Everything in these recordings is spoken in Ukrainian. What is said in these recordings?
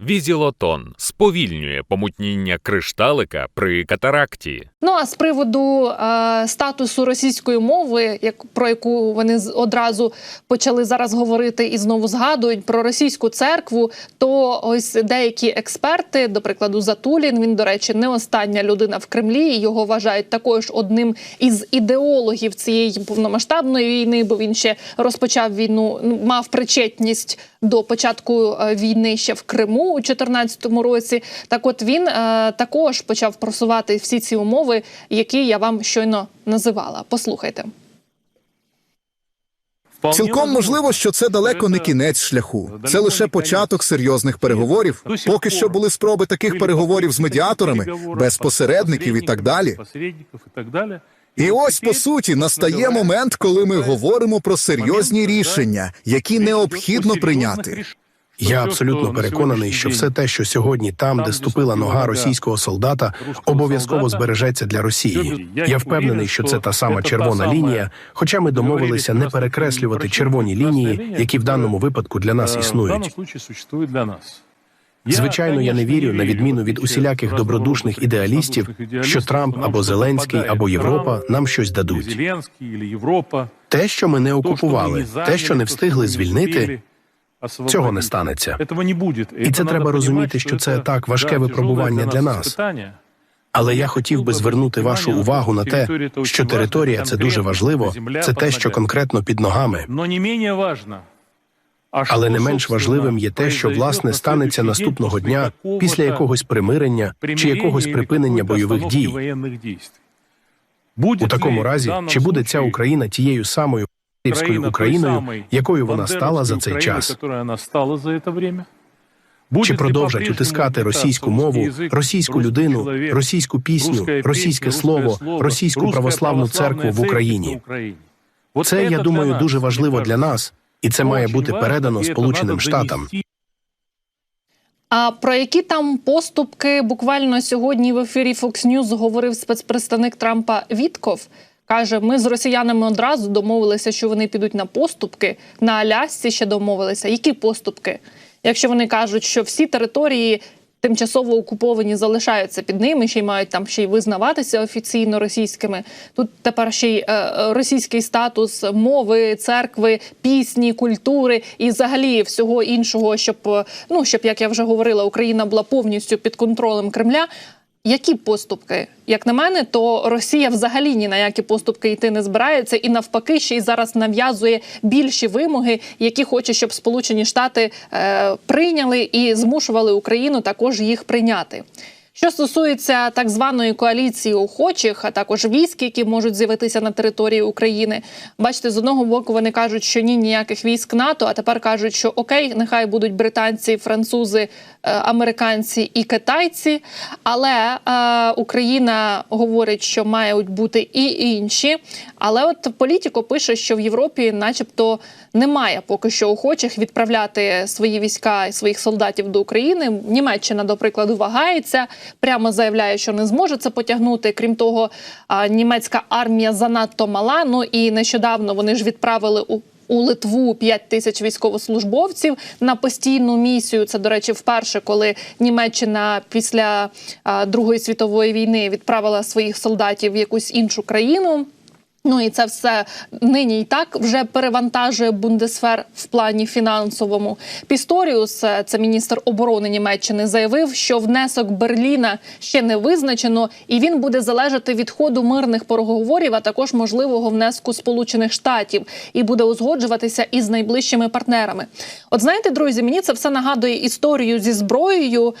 Візілотон сповільнює помутніння кришталика при катаракті. Ну а з приводу е, статусу російської мови, як про яку вони одразу почали зараз говорити і знову згадують про російську церкву, то ось деякі експерти, до прикладу, Затулін, він, до речі, не остання людина в Кремлі. Його вважають також одним із ідеологів цієї повномасштабної війни, бо він ще розпочав війну, ну, мав причетність до початку е, війни ще в Криму у 2014 році. Так, от він е, також почав просувати всі ці умови, які я вам щойно називала. Послухайте. Цілком можливо, що це далеко не кінець шляху. Це лише початок серйозних переговорів. Поки що були спроби таких переговорів з медіаторами, без посередників і так далі. І ось по суті настає момент, коли ми говоримо про серйозні рішення, які необхідно прийняти. Я абсолютно переконаний, що все те, що сьогодні там, де ступила нога російського солдата, обов'язково збережеться для Росії. Я впевнений, що це та сама червона лінія, хоча ми домовилися не перекреслювати червоні лінії, які в даному випадку для нас існують. Звичайно, я не вірю, на відміну від усіляких добродушних ідеалістів, що Трамп або Зеленський або Європа нам щось дадуть. Те, що ми не окупували, те, що не встигли звільнити, цього не станеться. І це треба розуміти, що це так важке випробування для нас. Але я хотів би звернути вашу увагу на те, що територія це дуже важливо. Це те, що конкретно під ногами. Але не менш важливим є те, що власне станеться наступного дня після якогось примирення чи якогось припинення бойових дій. У такому разі, чи буде ця Україна тією самою київською Україною, якою вона стала за цей час? Чи продовжать утискати російську мову, російську людину, російську пісню, російське слово, російську православну церкву в Україні? Це я думаю дуже важливо для нас, і це має бути передано Сполученим Штатам. А про які там поступки буквально сьогодні в ефірі Fox News говорив спецпредставник Трампа Вітков. Каже, ми з росіянами одразу домовилися, що вони підуть на поступки. На Алясці ще домовилися. Які поступки? Якщо вони кажуть, що всі території тимчасово окуповані залишаються під ними, ще й мають там ще й визнаватися офіційно російськими. Тут тепер ще й е, е, російський статус мови, церкви, пісні, культури і взагалі всього іншого, щоб е, ну щоб як я вже говорила, Україна була повністю під контролем Кремля. Які поступки? Як на мене, то Росія взагалі ні на які поступки йти не збирається, і навпаки, ще й зараз нав'язує більші вимоги, які хоче, щоб Сполучені Штати е, прийняли і змушували Україну також їх прийняти. Що стосується так званої коаліції охочих, а також військ, які можуть з'явитися на території України, бачите, з одного боку вони кажуть, що ні, ніяких військ НАТО, а тепер кажуть, що окей, нехай будуть британці, французи, е, американці і китайці. Але е, Україна говорить, що мають бути і інші. Але от політико пише, що в Європі, начебто, немає поки що охочих відправляти свої війська і своїх солдатів до України. Німеччина, до прикладу, вагається, прямо заявляє, що не зможе це потягнути. Крім того, німецька армія занадто мала. Ну і нещодавно вони ж відправили у. У Литву 5 тисяч військовослужбовців на постійну місію. Це, до речі, вперше, коли Німеччина після а, Другої світової війни відправила своїх солдатів в якусь іншу країну. Ну і це все нині і так вже перевантажує Бундесфер в плані фінансовому. Пісторіус, е, це міністр оборони Німеччини, заявив, що внесок Берліна ще не визначено, і він буде залежати від ходу мирних переговорів, а також можливого внеску Сполучених Штатів, і буде узгоджуватися із найближчими партнерами. От знаєте, друзі, мені це все нагадує історію зі зброєю.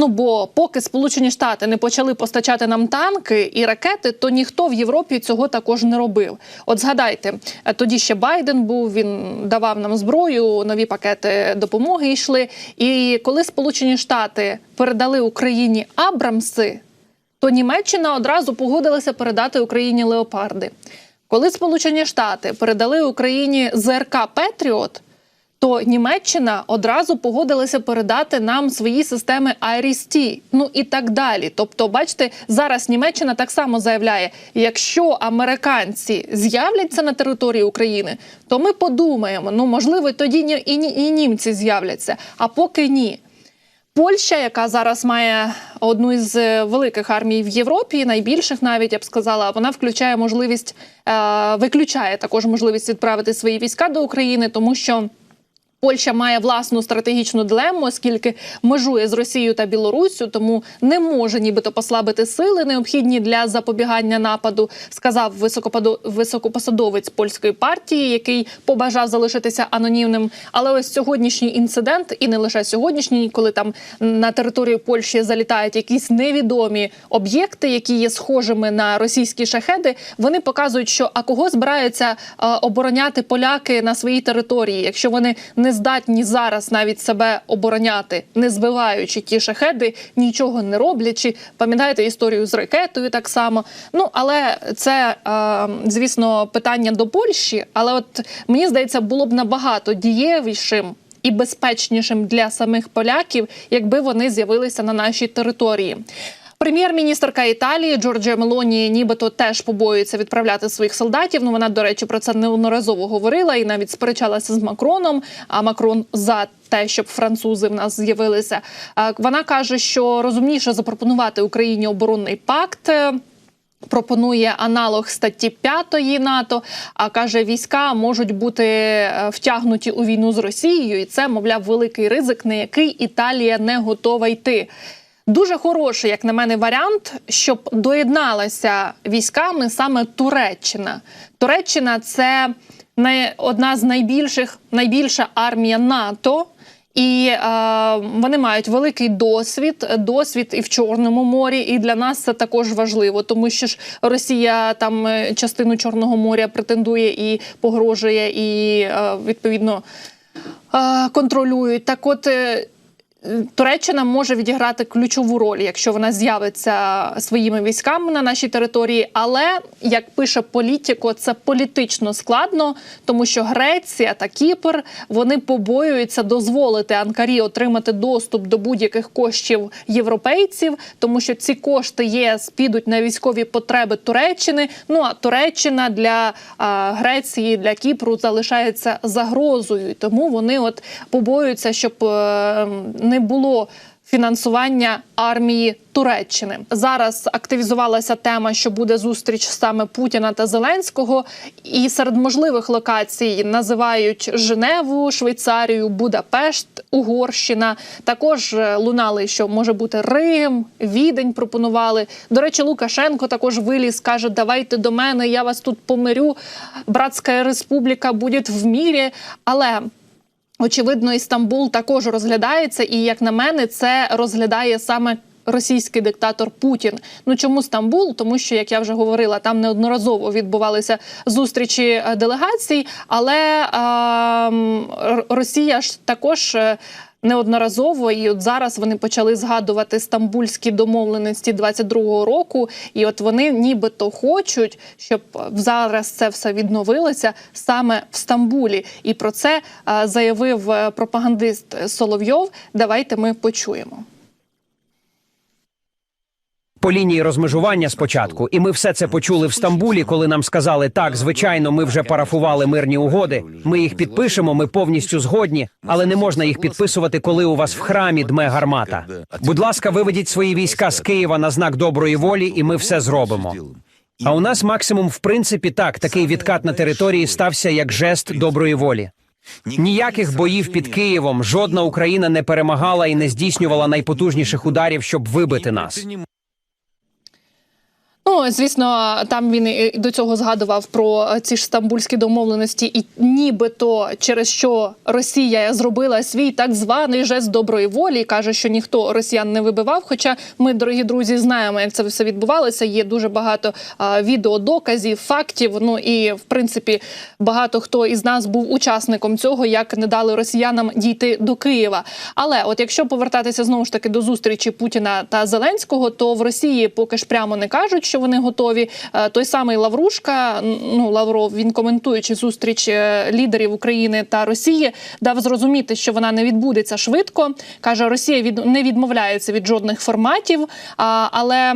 Ну бо поки Сполучені Штати не почали постачати нам танки і ракети, то ніхто в Європі цього також не робив. От згадайте, е, тоді ще Байден був, він давав нам зброю, нові пакети допомоги йшли. І коли Сполучені Штати передали Україні Абрамси, то Німеччина одразу погодилася передати Україні леопарди. Коли Сполучені Штати передали Україні ЗРК Петріот то Німеччина одразу погодилася передати нам свої системи IRIS-T, ну і так далі. Тобто, бачите, зараз Німеччина так само заявляє: якщо американці з'являться на території України, то ми подумаємо, ну можливо, тоді і, ні- і німці з'являться, а поки ні. Польща, яка зараз має одну із е, великих армій в Європі, найбільших навіть я б сказала, вона включає можливість е, виключає також можливість відправити свої війська до України, тому що. Польща має власну стратегічну дилему, оскільки межує з Росією та Білоруссю, тому не може нібито послабити сили, необхідні для запобігання нападу, сказав високопосадовець польської партії, який побажав залишитися анонімним. Але ось сьогоднішній інцидент, і не лише сьогоднішній, коли там на територію Польщі залітають якісь невідомі об'єкти, які є схожими на російські шахеди, вони показують, що а кого збираються обороняти поляки на своїй території, якщо вони не здатні зараз навіть себе обороняти, не збиваючи ті шахеди, нічого не роблячи. Пам'ятаєте історію з ракетою так само. Ну але це звісно питання до Польщі. Але от мені здається, було б набагато дієвішим. І безпечнішим для самих поляків, якби вони з'явилися на нашій території. Прем'єр-міністрка Італії Джорджія Мелоні нібито теж побоюється відправляти своїх солдатів. Ну вона, до речі, про це неодноразово говорила і навіть сперечалася з Макроном. А Макрон за те, щоб французи в нас з'явилися. Вона каже, що розумніше запропонувати Україні оборонний пакт. е, Пропонує аналог статті 5 НАТО. А каже, війська можуть бути е, втягнуті у війну з Росією, і це, мовляв, великий ризик, на який Італія не готова йти. Дуже хороший, як на мене, варіант, щоб доєдналася військами саме Туреччина. Туреччина це одна з найбільших, найбільша армія НАТО. І е, вони мають великий досвід, досвід і в Чорному морі. І для нас це також важливо, тому що ж Росія там е, частину Чорного моря претендує і погрожує, і е, відповідно е, контролюють. Так, от. Туреччина може відіграти ключову роль, якщо вона з'явиться своїми військами на нашій території. Але як пише політико, це політично складно, тому що Греція та Кіпр вони побоюються дозволити Анкарі отримати доступ до будь-яких коштів європейців, тому що ці кошти ЄС підуть на військові потреби Туреччини. Ну а Туреччина для а, Греції, для Кіпру залишається загрозою, тому вони от побоюються, щоб е, не було фінансування армії Туреччини. Зараз активізувалася тема, що буде зустріч саме Путіна та Зеленського, і серед можливих локацій називають Женеву, Швейцарію, Будапешт, Угорщина. Також е, лунали, що може бути Рим, Відень. Пропонували. До речі, Лукашенко також виліз, каже: Давайте до мене, я вас тут помирю. Братська республіка буде в мірі. Але Очевидно, Істамбул також розглядається, і як на мене, це розглядає саме. Російський диктатор Путін. Ну чому Стамбул? Тому що, як я вже говорила, там неодноразово відбувалися зустрічі е, делегацій, але е, Росія ж також. Неодноразово, і от зараз вони почали згадувати стамбульські домовленості 22-го року, і от вони нібито хочуть, щоб зараз це все відновилося саме в Стамбулі. І про це заявив е, пропагандист Соловйов. Давайте ми почуємо. По лінії розмежування спочатку, і ми все це почули в Стамбулі, коли нам сказали, так, звичайно, ми вже парафували мирні угоди. Ми їх підпишемо, ми повністю згодні, але не можна їх підписувати, коли у вас в храмі дме гармата. Будь ласка, виведіть свої війська з Києва на знак доброї волі, і ми все зробимо. А у нас максимум, в принципі, так, такий відкат на території стався як жест доброї волі. Ніяких боїв під Києвом жодна Україна не перемагала і не здійснювала найпотужніших ударів, щоб вибити нас. Ну, звісно, там він і до цього згадував про ці ж стамбульські домовленості, і нібито через що Росія зробила свій так званий жест доброї волі, каже, що ніхто росіян не вибивав. Хоча ми, дорогі друзі, знаємо, як це все відбувалося. Є дуже багато а, відеодоказів, фактів. Ну і в принципі багато хто із нас був учасником цього, як не дали росіянам дійти до Києва. Але от якщо повертатися знову ж таки до зустрічі Путіна та Зеленського, то в Росії поки ж прямо не кажуть, що вони готові. Е, Той самий Лаврушка, ну Лавров, він коментуючи зустріч е, лідерів України та Росії, дав зрозуміти, що вона не відбудеться швидко. каже, Росія від не відмовляється від жодних форматів, але.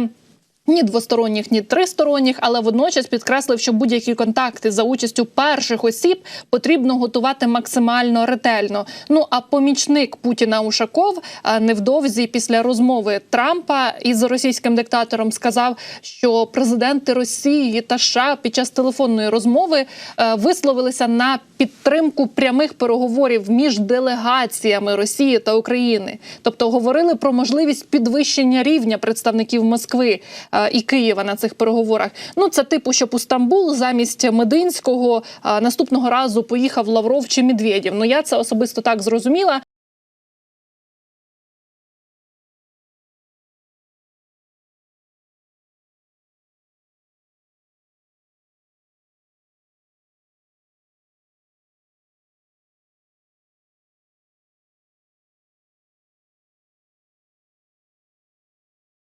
Ні двосторонніх, ні тристоронніх, але водночас підкреслив, що будь-які контакти за участю перших осіб потрібно готувати максимально ретельно. Ну а помічник Путіна Ушаков е, невдовзі після розмови Трампа із російським диктатором сказав, що президенти Росії та США під час телефонної розмови е, висловилися на підтримку прямих переговорів між делегаціями Росії та України, тобто говорили про можливість підвищення рівня представників Москви і Києва на цих переговорах. Ну це типу, щоб у Стамбул замість Мединського е, наступного разу поїхав Лавров чи Медведєв. Ну я це особисто так зрозуміла.